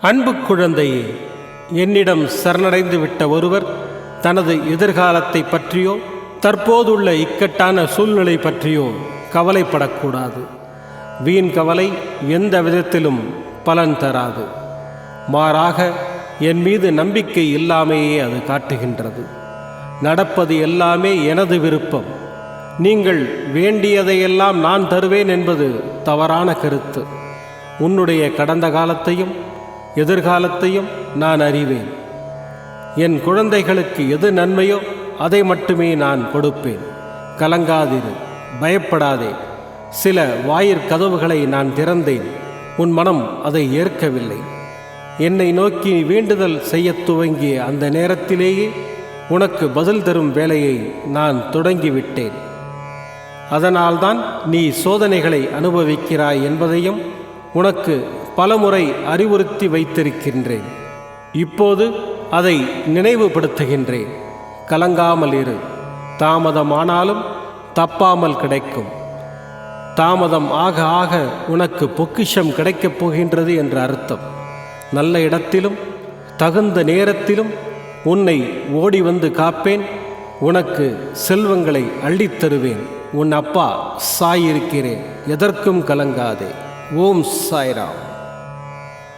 அன்பு குழந்தையே என்னிடம் சரணடைந்து விட்ட ஒருவர் தனது எதிர்காலத்தை பற்றியோ தற்போதுள்ள இக்கட்டான சூழ்நிலை பற்றியோ கவலைப்படக்கூடாது. வீண் கவலை எந்த விதத்திலும் பலன் தராது. மாறாக என் மீது நம்பிக்கை இல்லாமையே அது காட்டுகின்றது. நடப்பது எல்லாமே எனது விருப்பம். நீங்கள் வேண்டியதையெல்லாம் நான் தருவேன் என்பது தவறான கருத்து. உன்னுடைய கடந்த காலத்தையும் எதிர்காலத்தையும் நான் அறிவேன். என் குழந்தைகளுக்கு எது நன்மையோ அதை மட்டுமே நான் கொடுப்பேன். கலங்காதிரு பயப்படாதே. சில வாயிற் கதவுகளை நான் திறந்தேன். உன் மனம் அதை ஏற்கவில்லை. என்னை நோக்கி வேண்டுதல் செய்யத் துவங்கிய அந்த நேரத்திலேயே உனக்கு பதில் தரும் வேலையை நான் தொடங்கிவிட்டேன். அதனால்தான் நீ சோதனைகளை அனுபவிக்கிறாய் என்பதையும் உனக்கு பலமுறை அறிவுறுத்தி வைத்திருக்கின்றேன். இப்போது அதை நினைவுபடுத்துகின்றேன். கலங்காமல் இரு. தாமதமானாலும் தப்பாமல் கிடைக்கும். தாமதம் ஆக ஆக உனக்கு பொக்கிஷம் கிடைக்கப் போகின்றது என்ற அர்த்தம். நல்ல இடத்திலும் தகுந்த நேரத்திலும் உன்னை ஓடி வந்து காப்பேன். உனக்கு செல்வங்களை அள்ளித் தருவேன். உன் அப்பா சாயிருக்கிறேன் எதற்கும் கலங்காதே. ஓம் சாய்ராம்.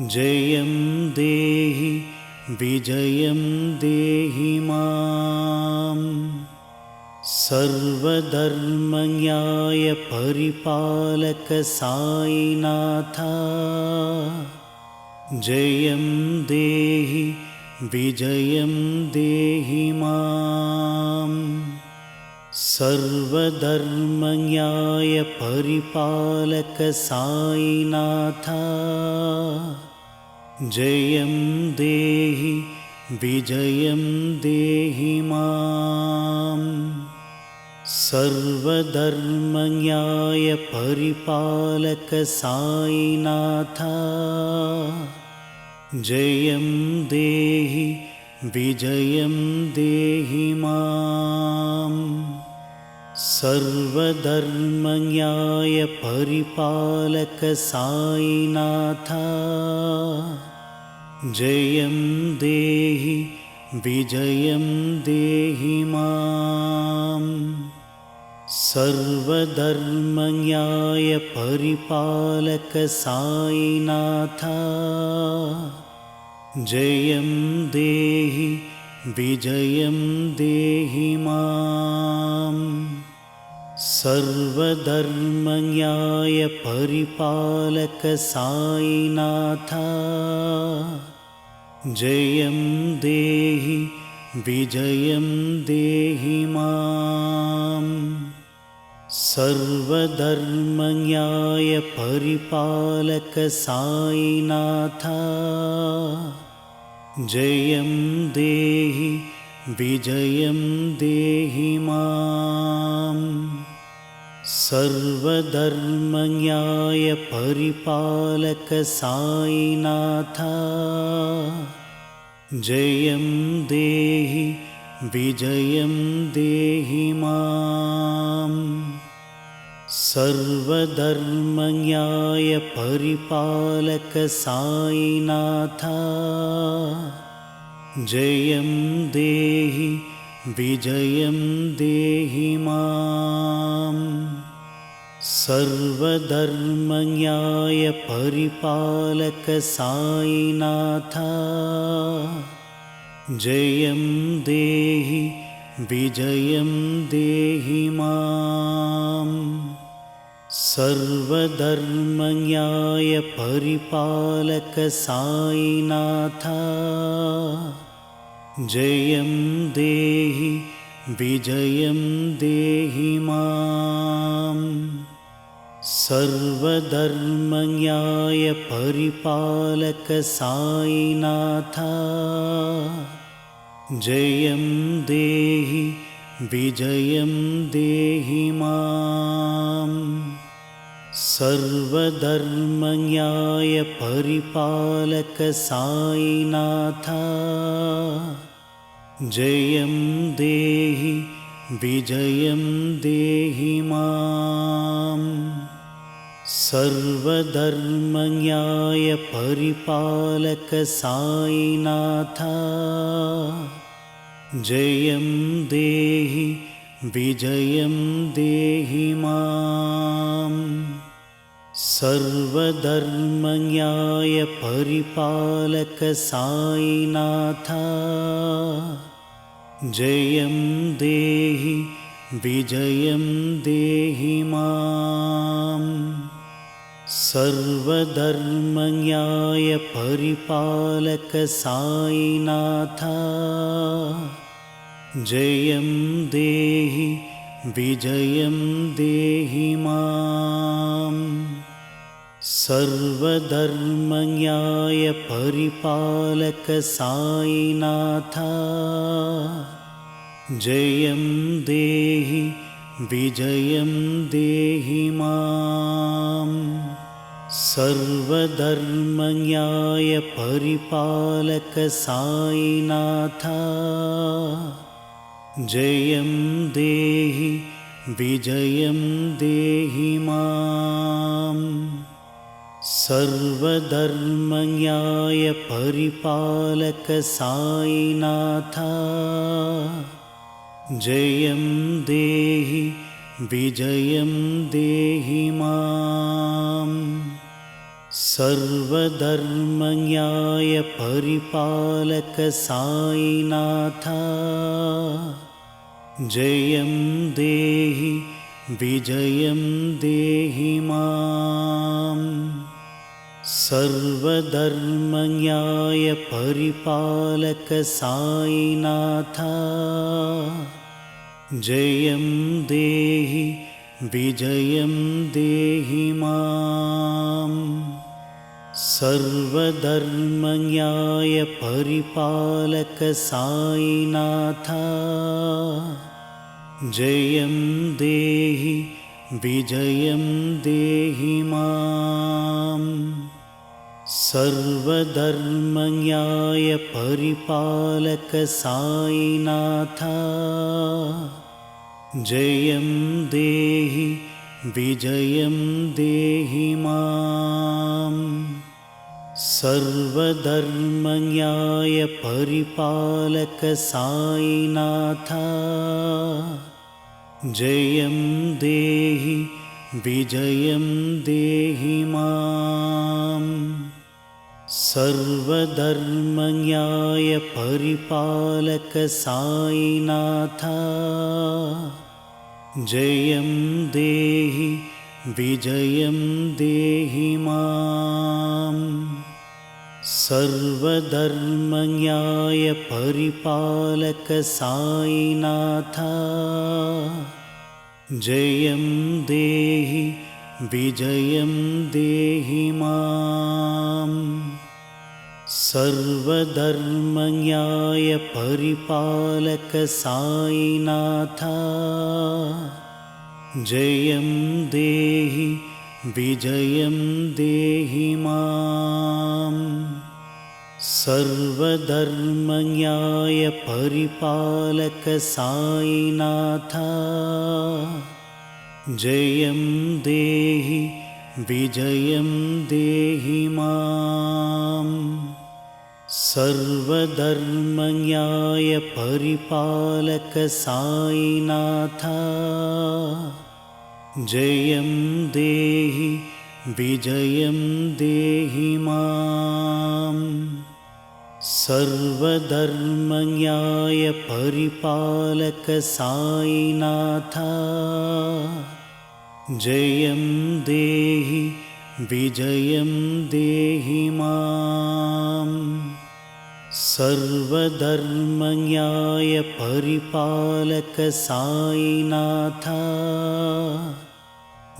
जयं देहि विजयं देहि परिपालक साईनाथा जयं देहि विजयं देहि माम् सर्वधर्मज्ञाय परिपालक साईनाथा जयं देहि विजयं देहि परिपालक साईनाथा। जयं देहि विजयं देहि माम् सर्वधर्मज्ञाय परिपालक साईनाथा जयं देहि विजयं देहि परिपालक साईनाथा। जयं देहि विजयं देहि परिपालक साईनाथा जयं देहि विजयं देहि परिपालक साईनाथा। जयं देहि विजयं देहि माम्। सर्वधर्मज्ञाय परिपालक साईनाथा जयं देहि विजयं देहि माम्। सर्वधर्मज्ञाय परिपालक साईनाथा जयं देहि विजयं देहि माम्। सर्वधर्मज्ञाय परिपालक साईनाथा जयं देहि विजयं देहि माम् सर्वधर्मज्ञाय परिपालक साईनाथा। जयं देहि विजयं देहि माम् सर्वधर्मज्ञाय परिपालक साईनाथा जयं देहि विजयं देहि माम् सर्वधर्मज्ञाय परिपालक साईनाथा जयं देहि विजयं देहि माम् सर्वधर्मज्ञाय परिपालक साईनाथा जयं देहि विजयं देहि परिपालक साईनाथा जयं देहि विजयं देहि माम् सर्वधर्मज्ञाय परिपालक साईनाथा जयं देहि विजयं देहि माम्। सर्वधर्मज्ञाय परिपालक साईनाथा जयं देहि विजयं देहि माम् सर्वधर्मज्ञाय परिपालक साईनाथा जयं देहि विजयं देहि माम्। सर्वधर्मज्ञाय परिपालक साईनाथा जयं देहि विजयं देहि माम् सर्वधर्मज्ञाय परिपालक साईनाथा जयं देहि विजयं देहि माम्। सर्वधर्मज्ञाय परिपालक साईनाथा जयं देहि विजयं देहि माम् सर्वधर्मज्ञाय परिपालक साईनाथा जयं देहि विजयं देहि माम्। सर्वधर्मज्ञाय परिपालक साईनाथा जयं देहि विजयं देहि माम् सर्वधर्मज्ञाय परिपालक साईनाथा जयं देहि विजयं देहि माम्। सर्वधर्मज्ञाय परिपालक साईनाथा जयं देहि विजयं देहि माम् सर्वधर्मज्ञाय परिपालक साईनाथा जयं देहि विजयं देहि माम् सर्वधर्मज्ञाय परिपालक साईनाथा जयं देहि विजयं देहि माम् सर्वधर्मज्ञाय परिपालक साईनाथा जयं देहि विजयं देहि माम्। सर्वधर्मज्ञाय परिपालक साईनाथा जयं देहि विजयं देहि माम् सर्वधर्मज्ञाय परिपालक साईनाथा जयं देहि विजयं देहि माम्। सर्वधर्मज्ञाय परिपालक साईनाथा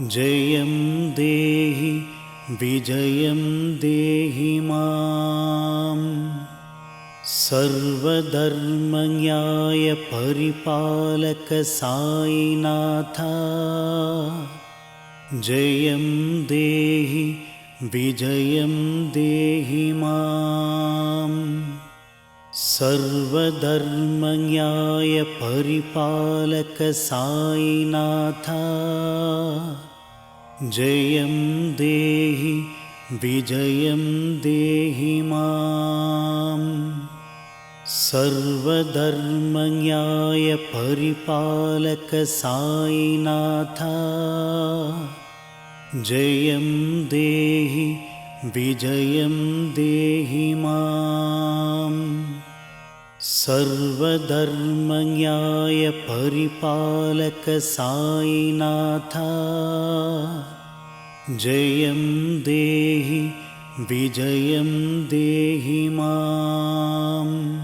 जयं देहि विजयं देहि माम् सर्वधर्मज्ञाय परिपालक साईनाथा जयं देहि विजयं देहि माम्। सर्वधर्मज्ञाय परिपालक साईनाथा जयं देहि विजयं देहि माम् सर्वधर्मज्ञाय परिपालक साईनाथा जयं देहि विजयं देहि माम्। सर्वधर्मज्ञाय परिपालक साईनाथा जयं देहि विजयं देहि माम्